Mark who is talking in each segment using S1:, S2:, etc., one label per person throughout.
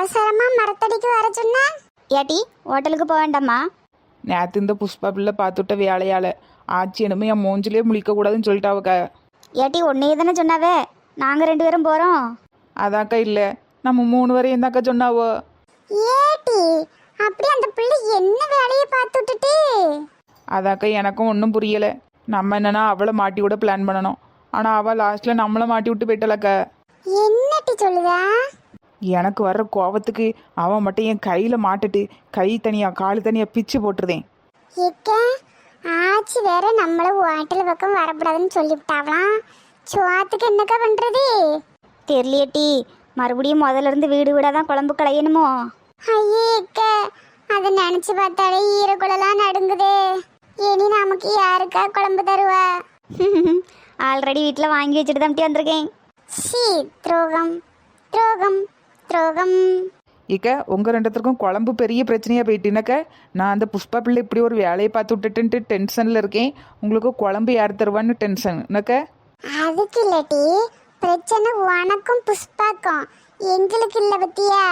S1: அவசரமா மரத்தடிக்கு வர சொன்ன?
S2: ஏட்டி ஹோட்டலுக்கு போக வேண்டாமா
S3: நேற்று இந்த புஷ்பா பிள்ளை பார்த்துட்ட வேலையால். ஆச்சி என்னமே என் மூஞ்சிலே முழிக்கக்கூடாதுன்னு சொல்லிட்டாவக்க
S2: ஏட்டி ஒன்னே தானே சொன்னாவே. நாங்கள் ரெண்டு பேரும் போகிறோம்
S3: அதாக்கா இல்லை. நம்ம மூணு வரையும் இருந்தாக்கா சொன்னாவோ?
S1: ஏட்டி அப்படி அந்த பிள்ளை என்ன வேலையை பார்த்து விட்டுட்டு?
S3: அதாக்கா எனக்கும் ஒன்றும் புரியலை. நம்ம என்னன்னா அவளை மாட்டி விட பிளான் பண்ணணும். ஆனால் அவள் லாஸ்ட்டில் நம்மளை மாட்டி விட்டு போயிட்டலக்கா
S1: என்னட்டி சொல்லுதா
S3: எனக்கு வர்ற கோவத்துக்கு அவன் மட்டும் என் கையில் மாட்டுட்டு கை தனியாக கால் தனியாக பிச்சு போட்டுருதேன்.
S1: ஆச்சி வேற நம்மள ஹோட்டல் பக்கம் வரக்கூடாதுன்னு சொல்லிவிட்டாவலாம் சுவாத்துக்கு என்னக்கா பண்றது?
S2: தெரியலையேட்டி மறுபடியும் முதல்ல இருந்து வீடு வீடாக தான் குழம்பு களையணுமோ?
S1: ஐயே இக்க அதை நினைச்சு பார்த்தாலே ஈரக்குழலாம் நடுங்குதே. இனி நமக்கு யாருக்கா குழம்பு தருவா?
S2: ஆல்ரெடி வீட்டில் வாங்கி வச்சுட்டு தான் வந்திருக்கேன்.
S1: ஷீ துரோகம். துரோகம். துரோகம்
S3: இக்க உங்கள் ரெண்டுத்துக்கும் குழம்பு பெரிய பிரச்சனையாக போயிட்டுனாக்க நான் அந்த புஷ்பா பிள்ளை இப்படி ஒரு வேலையை பார்த்து விட்டுட்டுன்ட்டு டென்ஷனில் இருக்கேன். உங்களுக்கு குழம்பு யார் தருவான்னு டென்ஷன் என்னக்க
S1: அதுக்கு இல்லட்டி பிரச்சனை உனக்கும் புஷ்பாக்கும். எங்களுக்கு இல்ல பத்தியா?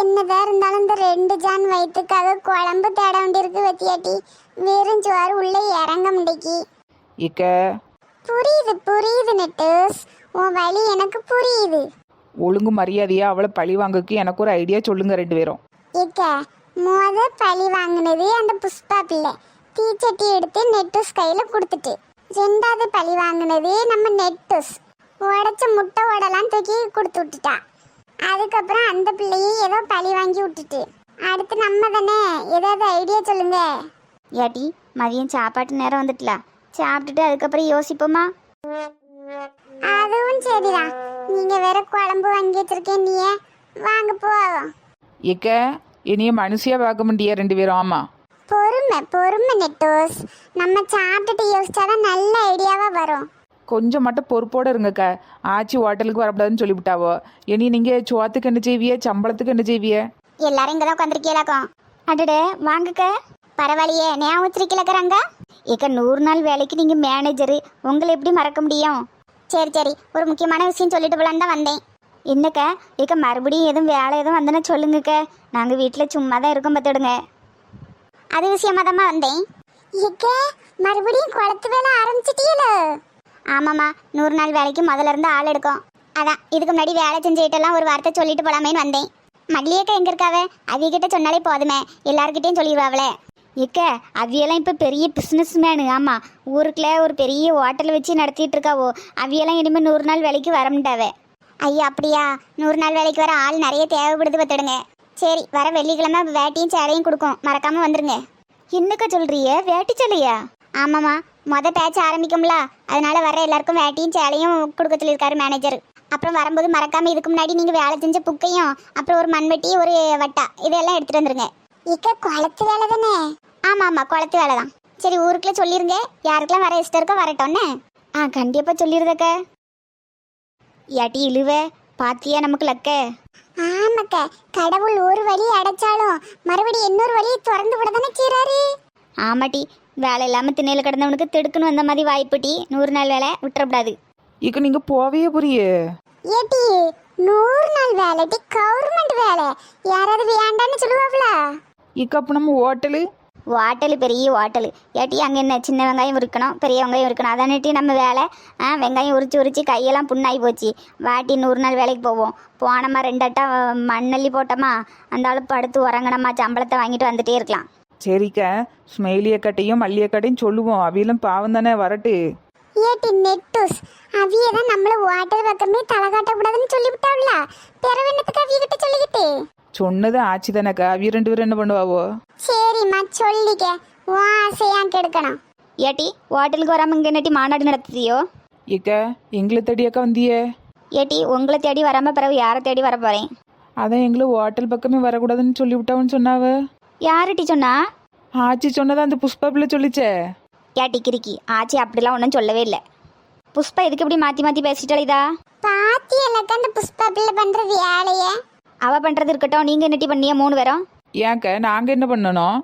S1: என்னதான் இருந்தாலும் இந்த ரெண்டு ஜான் வயிற்றுக்காக குழம்பு தேட வேண்டியிருக்கு பத்தியாட்டி. வெறும் சோறு உள்ள இறங்க முடிக்கி.
S3: இக்க.
S1: புரியுது புரியுது நெட்டூஸ். உன் வழி எனக்கு புரியுது.
S3: ஒழுங்கு மரியாதையா அவளை பழி வாங்கக்கு எனக்கு ஒரு ஐடியா சொல்லுங்க ரெண்டு பேரும்.
S1: இக்க முத பழி வாங்கினது அந்த புஷ்பா பிள்ளை. தீச்சட்டி எடுத்து நெட்டூஸ் கையில கொடுத்துட்டு. ரெண்டாவது பழி வாங்கினது நம்ம நெட்டூஸ் உடைச்ச முட்டை உடலாம் தூக்கி கொடுத்து விட்டுட்டா. அதுக்கப்புறம் அந்த பிள்ளையும் ஏதோ பழி வாங்கி விட்டுட்டு. அடுத்து நம்ம தானே ஏதாவது ஐடியா சொல்லுங்க.
S2: ஏட்டி மதியம் சாப்பாட்டு நேரம் வந்துட்டல. சாப்பிட்டுட்டு அதுக்கப்புறம் யோசிப்போமா?
S1: அதுவும் சரிதான். நீங்க வேற குழம்பு வாங்கி வச்சிருக்கேன் நீ வாங்க போவோம்.
S3: இக்க இனிய மனுஷியா பார்க்க முடியா ரெண்டு பேரும்? ஆமா.
S1: பொறுமை பொறுமை நெட்டோஸ். நம்ம சாப்பிட்டுட்டு யோசிச்சாதான் நல்ல ஐடியாவா வரும்.
S3: கொஞ்சம் மட்டும் பொறுப்போட இருங்கக்கா. ஆச்சி ஹோட்டலுக்கு வரக்கூடாதுன்னு சொல்லிவிட்டாவோ? இனி நீங்க சோத்துக்கு என்ன செய்விய? சம்பளத்துக்கு என்ன செய்விய?
S2: எல்லாரும் இங்கே தான் உட்காந்துருக்கீங்களாக்கும் அடடே வாங்கக்க. பரவாயில்லையே ஞாபகம் வச்சிருக்கீங்களக்கறாங்க ஏக்க நூறு நாள் வேலைக்கு நீங்கள் மேனேஜரு உங்களை எப்படி மறக்க முடியும்? சரி சரி. ஒரு முக்கியமான விஷயம் சொல்லிட்டு போலான்னு தான் வந்தேன். என்னக்கா? இக்க மறுபடியும் எதுவும் வேலை எதுவும் வந்தேன்னா சொல்லுங்கக்க. நாங்கள் வீட்டில் சும்மா தான் இருக்கோம் பார்த்துடுங்க. அது விஷயமா தான் வந்தேன்.
S1: இக்க மறுபடியும் குளத்து வேலை ஆரம்பிச்சிட்டீங்களோ
S2: ஆமாம்மா நூறு நாள் வேலைக்கு முதல்ல இருந்து ஆள் எடுக்கும். அதான் இதுக்கு முன்னாடி வேலை செஞ்சுக்கிட்டெல்லாம் ஒரு வார்த்தை சொல்லிட்டு போலாமேன்னு வந்தேன். மல்லியக்கா எங்க இருக்காவ? அவிகிட்ட சொன்னாலே போதுமே. எல்லார்கிட்டயும் சொல்லிடுவாங்களே இக்க அவியெல்லாம் இப்போ பெரிய பிஸ்னஸ் மேனு ஆமாம் ஊருக்குள்ள ஒரு பெரிய ஹோட்டல் வச்சு நடத்திட்டு இருக்காவோ அவியெல்லாம் இனிமேல் நூறு நாள் வேலைக்கு வர முடியாவே ஐயா அப்படியா? நூறு நாள் வேலைக்கு வர ஆள் நிறைய தேவைப்படுது பார்த்துடுங்க. சரி வர வெள்ளிக்கிழமை வேட்டியும் சேலையும் கொடுக்கும். மறக்காமல் வந்துருங்க. என்னக்கா சொல்கிறிய வேட்டி சேலையா? ஆமாம்மா மொதல் பேட்ச் ஆரம்பிக்கும்ல. அதனால வர எல்லாருக்கும் வேட்டியும் சேலையும் கொடுக்க சொல்லியிருக்காரு மேனேஜர் அப்புறம் வரும்போது மறக்காமல் இதுக்கு முன்னாடி நீங்கள் வேலை செஞ்ச புக்கையும் அப்புறம் ஒரு மண்வெட்டி ஒரு வட்டா இதெல்லாம் எடுத்துகிட்டு வந்துருங்க.
S1: இக்க குளத்து வேலை தானே?
S2: ஆமா ஆமா குளத்து வேலை தான். சரி ஊருக்குள்ள சொல்லிருங்க. யாருக்கெல்லாம் வர இஷ்டம் இருக்கோ வரட்டோன்னு ஆ கண்டிப்பா சொல்லிருதக்க. ஏட்டி இழுவ பாத்தியா நமக்கு லக்க?
S1: ஆமாக்க கடவுள் ஒரு வழி அடைச்சாலும் மறுபடியும் இன்னொரு வழியை திறந்து விட தானே செய்றாரு?
S2: ஆமாட்டி வேலை இல்லாம திண்ணையில கிடந்தவனுக்கு திடுக்குன்னு வந்த மாதிரி வாய்ப்புட்டி. நூறு நாள் வேலை விட்டுறக்கூடாது.
S3: இக்க நீங்க போவே புரிய.
S1: ஏட்டி நூறு நாள் வேலைட்டி கவர்மெண்ட் வேலை. யாராவது வேண்டான்னு சொல்லுவாங்களா
S3: இக்க அப்ப நம்ம ஹோட்டலு?
S2: ஹோட்டலு பெரிய ஹோட்டலு. ஏட்டி அங்கே என்ன சின்ன வெங்காயம் இருக்கணும் பெரிய வெங்காயம் இருக்கணும் அதானட்டி நம்ம வேலை. ஆ வெங்காயம் உரிச்சு உரிச்சு கையெல்லாம் புண்ணாகி போச்சு. வாட்டி நூறு நாள் வேலைக்கு போவோம். போனோமா ரெண்டட்டா மண்ணள்ளி போட்டோமா அந்த ஆளு படுத்து உறங்கணுமா சம்பளத்தை வாங்கிட்டு வந்துட்டே இருக்கலாம்.
S3: சரிக்கா ஸ்மெயிலியக்கட்டையும் மல்லியக்கட்டையும் சொல்லுவோம். அவியெல்லாம் பாவம் தானே வரட்டு.
S1: ஏட்டி நெட்டூஸ். அவிய தான் நம்மள வாட்டர் பக்கமே தலை காட்டக்கூடாதுன்னு சொல்லிவிட்டாவ்ல பிறவென்னத்துக்கு அவிய கிட்ட சொல்லிக்கிட்டு.
S3: சொன்னது ஆச்சி தானேக்கா அவிய ரெண்டு பேரும் என்ன பண்ணுவாவோ?
S1: சரிம்மா சொல்லிக்க. உன் ஆசையான் கெடுக்கணும்.
S2: ஏட்டி ஹோட்டலுக்கு வராமல் இங்கே நட்டி மாநாடு நடத்துதியோ?
S3: இக்க எங்களை தேடியாக்கா வந்தியே?
S2: ஏட்டி உங்களை தேடி வராமல் பிறகு யாரை தேடி வர போகிறேன்
S3: அதான் எங்களை ஹோட்டல் பக்கமே வரக்கூடாதுன்னு சொல்லிவிட்டாவன்னு சொன்னாவ?
S2: யாருட்டி சொன்னா?
S3: ஆச்சி சொன்னதை அந்த புஷ்பா பிள்ளை சொல்லிச்சே?
S2: ஏட்டி கிறுக்கி. ஆச்சி அப்படிலாம் ஒன்றும் சொல்லவே இல்லை. புஷ்பா எதுக்கு இப்படி மாற்றி மாற்றி பேசிட்டாலே இதா?
S1: பாத்தி எனக்கு அந்த புஷ்பா பிள்ளை பண்ற வேலைய?
S2: அவ பண்றது இருக்கட்டும். நீங்க என்னட்டி பண்ணிய மூணு பேரும்?
S3: ஏன்க்க நாங்க என்ன பண்ணணும்?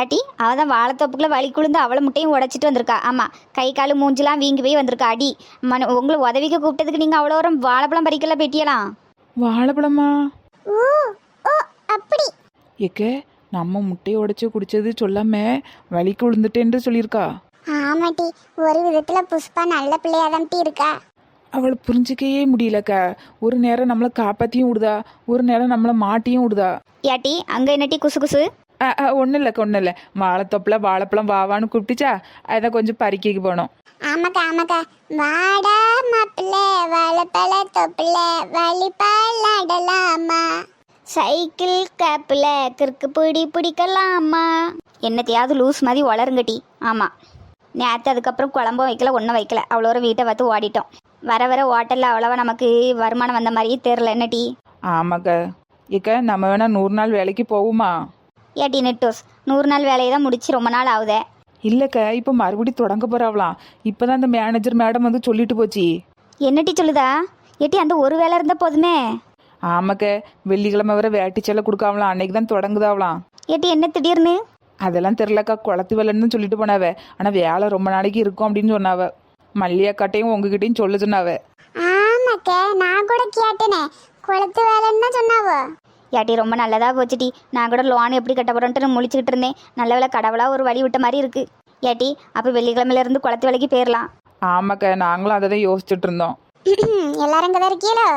S2: ஏட்டி அவ தான் வாழைத்தோப்புக்குள்ள வலி குழுந்து அவளை முட்டையும் உடைச்சிட்டு வந்திருக்கா. ஆமா கை காலு மூஞ்சிலாம் வீங்கி போய் வந்திருக்கா. அடி மன உங்களை உதவிக்கு கூப்பிட்டதுக்கு நீங்க அவ்வளோ வரும் வாழைப்பழம் பறிக்கல பெட்டியலாம்
S3: வாழைப்பழமா?
S1: ஊ அப்படி.
S3: ஏக்க நம்ம முட்டையை உடைச்சு குடிச்சது சொல்லாம வலிக்கு விழுந்துட்டேன்னு சொல்லியிருக்கா.
S1: ஆமாட்டி ஒரு விதத்துல புஷ்பா நல்ல பிள்ளையாதான் இருக்கா.
S3: அவளை புரிஞ்சிக்கவே முடியலக்கா. ஒரு நேரம் நம்மளை காப்பாத்தியும் விடுதா? ஒரு நேரம் நம்மளை மாட்டியும் விடுதா?
S2: ஏட்டி அங்கே என்னட்டி குசு குசு?
S3: ஒன்றும் இல்லைக்கா ஒன்றும் இல்லை வாழைத்தொப்பில் வாழைப்பழம் வாவான்னு கூப்பிட்டுச்சா அதை கொஞ்சம் பறிக்கைக்கு போனோம்
S1: ஆமாக்கா ஆமாக்கா. வாடா மாப்பிள்ள வாழைப்பழ தொப்புல வழிபாலாடலாமா
S2: சைக்கிள் கேப்பில் கிறுக்கு பிடி பிடிக்கலாமா? என்னத்தையாவது லூஸ் மாதிரி வளருங்கட்டி ஆமாம் நேற்று அதுக்கப்புறம் குழம்பும் வைக்கல ஒன்றும் வைக்கல. அவ்வளோ வீட்டை பார்த்து ஓடிட்டோம். வர வர ஹோட்டலில் அவ்வளோவா நமக்கு வருமானம் வந்த மாதிரியே தெரில என்ன டீ?
S3: ஆமாக்கா ஏக்கா நம்ம வேணா நூறு நாள் வேலைக்கு போவோமா?
S2: ஏட்டி நெட்டோஸ் நூறு நாள் வேலையை தான் முடிச்சு ரொம்ப நாள் ஆகுதே.
S3: இல்லைக்கா இப்போ மறுபடியும் தொடங்க போறாவலாம் இப்போதான் அந்த மேனேஜர் மேடம் வந்து சொல்லிட்டு போச்சு.
S2: என்னட்டி சொல்லுதா? ஏட்டி அந்த ஒரு வேலை இருந்தால் போதுமே.
S3: ஆமாக்க வெள்ளிக்கிழமை வர வேட்டி செல்ல கொடுக்காமலாம் அன்னைக்கு தான் தொடங்குதாவலாம்
S2: ஏட்டி என்ன திடீர்னு?
S3: அதெல்லாம் தெரிலக்கா குளத்து வேலைன்னு சொல்லிட்டு போனாவ. ஆனால் வேலை ரொம்ப நாளைக்கு இருக்கும் அப்படின்னு சொன்னாவ. மல்லியாக்காட்டையும் உங்ககிட்டயும் சொல்ல சொன்னாவ
S1: ஆமாக்கா நான் கூட கேட்டேனே. குளத்து வேலைன்னு சொன்னாவோ?
S2: ஏட்டி ரொம்ப நல்லதாக போச்சுட்டி நான் கூட லோன் எப்படி கட்ட போகிறோன்ட்டு முழிச்சுக்கிட்டு இருந்தேன். நல்ல வேலை கடவுளாக ஒரு வழி விட்ட மாதிரி இருக்கு. ஏட்டி அப்போ வெள்ளிக்கிழமையிலேருந்து குளத்து வேலைக்கு போயிடலாம்
S3: ஆமாக்கா நாங்களும் அதை தான் யோசிச்சுட்டு இருந்தோம்.
S1: எல்லாரும் இங்கே தான் இருக்கீங்களோ?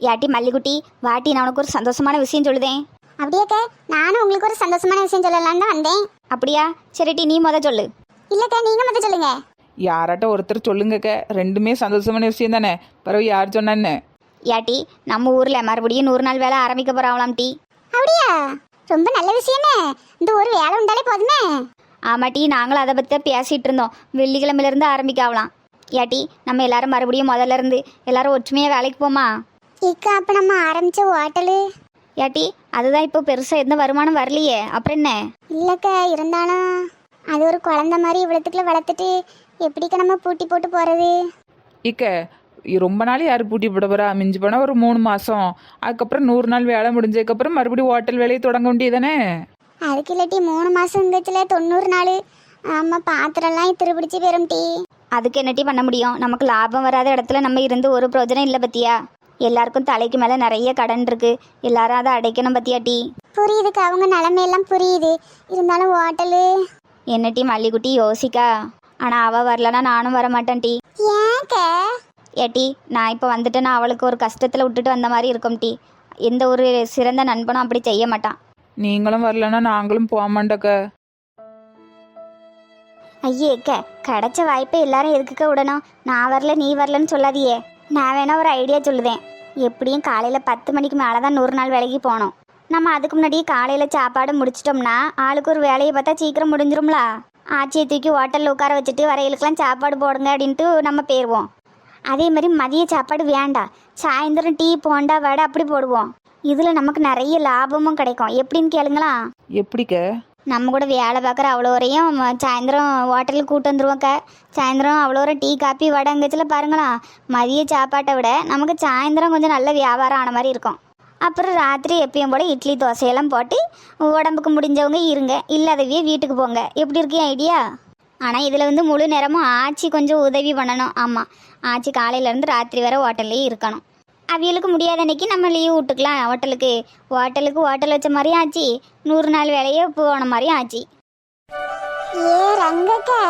S2: ஏட்டி மல்லிக்குட்டி வாட்டி நான் உனக்கு ஒரு சந்தோஷமான விஷயம் சொல்லுதேன்.
S1: அப்படியேக்கா நானும் உங்களுக்கு ஒரு சந்தோஷமான விஷயம் சொல்லலாம்னு தான் வந்தேன்.
S2: அப்படியா? சரிட்டி நீ முத சொல்லு.
S1: இல்லக்கா நீங்க மட்டும் சொல்லுங்க.
S3: யாராட்ட ஒருத்தர் சொல்லுங்கக்க. ரெண்டுமே சந்தோஷமான விஷயம் தானே. பிறகு யார் சொன்னான்னு?
S2: ஏட்டி நம்ம ஊரில் மறுபடியும் நூறு நாள் வேலை ஆரம்பிக்க போகிறாங்களாம் டீ.
S1: அப்படியா? ரொம்ப நல்ல விஷயமே. இந்த ஒரு வேலை உண்டாலே போதுமே.
S2: ஆமாட்டி நாங்களும் அதை பற்றி தான் பேசிகிட்டு இருந்தோம் வெள்ளிக்கிழமையிலேருந்து ஆரம்பிக்காவலாம் ஏட்டி நம்ம எல்லாரும் மறுபடியும் முதல்ல இருந்து எல்லாரும் ஒற்றுமையாக வேலைக்கு போமா?
S1: இக்கா அப்ப நம்ம ஆரம்பிச்ச ஹோட்டலு
S2: ஏட்டி அதுதான் இப்போ பெருசாக எந்த வருமானம் வரலையே. அப்புறம் என்ன?
S1: இல்லக்கா இருந்தாலும் அது ஒரு குழந்தை மாதிரி இவ்வளோத்துக்குள்ள வளர்த்துட்டு எப்படிக்கா நம்ம பூட்டி போட்டு போறது?
S3: இக்க ரொம்ப நாள் யார் பூட்டி போட போறா? மிஞ்சி போனால் ஒரு மூணு மாதம் அதுக்கப்புறம் நூறு நாள் வேலை முடிஞ்சதுக்கப்புறம் மறுபடியும் ஹோட்டல் வேலையை தொடங்க வேண்டியதானே
S1: அதுக்கு இல்லாட்டி மூணு மாசம் இருந்துச்சுல தொண்ணூறு நாள். ஆமா பாத்திரம்லாம் திருப்பிடிச்சு பெறும் டீ.
S2: அதுக்கு என்னட்டி பண்ண முடியும்? நமக்கு லாபம் வராத இடத்துல நம்ம இருந்து ஒரு பிரயோஜனம் இல்லை பத்தியா? எல்லாருக்கும் தலைக்கு மேலே நிறைய கடன் இருக்கு. எல்லாரும் அதை அடைக்கணும் பத்தியா டீ?
S1: புரியுதுக்கா அவங்க நிலமையெல்லாம் புரியுது. இருந்தாலும் ஹோட்டலு?
S2: என்ன டீ மல்லிக்குட்டி யோசிக்கா. ஆனால் அவள் வரலனா நானும் வர மாட்டேன் டீ.
S1: ஏன்க்கா
S2: ஏட்டி நான் இப்போ வந்துட்டேன்னா அவளுக்கு ஒரு கஷ்டத்தில் விட்டுட்டு வந்த மாதிரி இருக்கும் டீ. எந்த ஒரு சிறந்த நண்பனும் அப்படி செய்ய மாட்டான்.
S3: நீங்களும் வரலன்னா நாங்களும் போக மாட்டோக்க
S2: ஐயேக்க கிடைச்ச வாய்ப்பை எல்லாரும் எதுக்குக்க விடணும்? நான் வரல நீ வரலன்னு சொல்லாதியே. நான் வேணா ஒரு ஐடியா சொல்லுதேன். எப்படியும் காலையில் பத்து மணிக்கு மேலே தான் நூறு நாள் வேலைக்கு போகணும். நம்ம அதுக்கு முன்னாடி காலையில் சாப்பாடு முடிச்சிட்டோம்னா ஆளுக்கு ஒரு வேலையை பார்த்தா சீக்கிரம் முடிஞ்சிரும்ல? ஆச்சியை தூக்கி ஹோட்டலில் உட்கார வச்சுட்டு வரையிலுக்கெல்லாம் சாப்பாடு போடுங்க அப்படின்ட்டு நம்ம போயிடுவோம் அதே மாதிரி மதிய சாப்பாடு வேண்டாம் சாயந்தரம் டீ போண்டா வடை அப்படி போடுவோம். இதில் நமக்கு நிறைய லாபமும் கிடைக்கும். எப்படின்னு கேளுங்களா?
S3: எப்படிக்க?
S2: நம்ம கூட வேலை பார்க்குற அவ்வளோ வரையும் சாயந்தரம் ஹோட்டலுக்கு கூட்டு வந்துருவோம்க்கா சாயந்தரம் அவ்வளோ டீ காப்பி வடை அங்கச்சில் பாருங்களா. மதிய சாப்பாட்டை விட நமக்கு சாயந்தரம் கொஞ்சம் நல்ல வியாபாரம் ஆன மாதிரி இருக்கும். அப்புறம் ராத்திரி எப்பயும் போல இட்லி தோசையெல்லாம் போட்டு உடம்புக்கு முடிஞ்சவங்க இருங்க. இல்லாதவியே வீட்டுக்கு போங்க. எப்படி இருக்கு ஐடியா ஆனால் இதில் வந்து முழு நேரமும் ஆச்சி கொஞ்சம் உதவி பண்ணணும். ஆமாம் ஆச்சி காலையிலேருந்து ராத்திரி வரை ஹோட்டல்லே இருக்கணும். அவியலுக்கு முடியாத அன்னைக்கு நம்ம லீவ் விட்டுக்கலாம். ஹோட்டலுக்கு ஹோட்டலுக்கு ஹோட்டல் வச்ச மாதிரியும் ஆச்சு. நூறு நாள் வேலையே போன மாதிரியும் ஆச்சு.
S1: ஏ ரங்கக்கா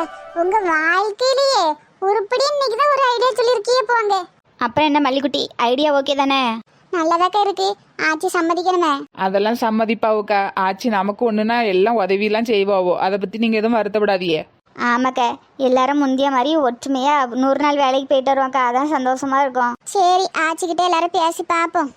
S1: உங்க வாழ்க்கையிலேயே உருப்படி இன்னைக்கு தான் ஒரு ஐடியா சொல்லியிருக்கீங்க போங்க.
S2: அப்புறம் என்ன மல்லிக்குட்டி? ஐடியா ஓகே தானே?
S1: நல்லதாக்கா இருக்கு. ஆச்சி சம்மதிக்கணுமே.
S3: அதெல்லாம் சம்மதிப்பாவுக்கா. ஆச்சு நமக்கு ஒன்றுனா எல்லாம் உதவியெல்லாம் செய்வாவோ. அதை பற்றி நீங்கள் எதுவும் வருத்தப்படாதீங்க.
S2: ஆமாக்க. எல்லாரும் முந்திய மாதிரி ஒற்றுமையாக நூறு நாள் வேலைக்கு போயிட்டு வருவாக்கா அதான் சந்தோஷமா இருக்கும்.
S1: சரி ஆச்சிக்கிட்ட எல்லாரும் பேசி பார்ப்போம்.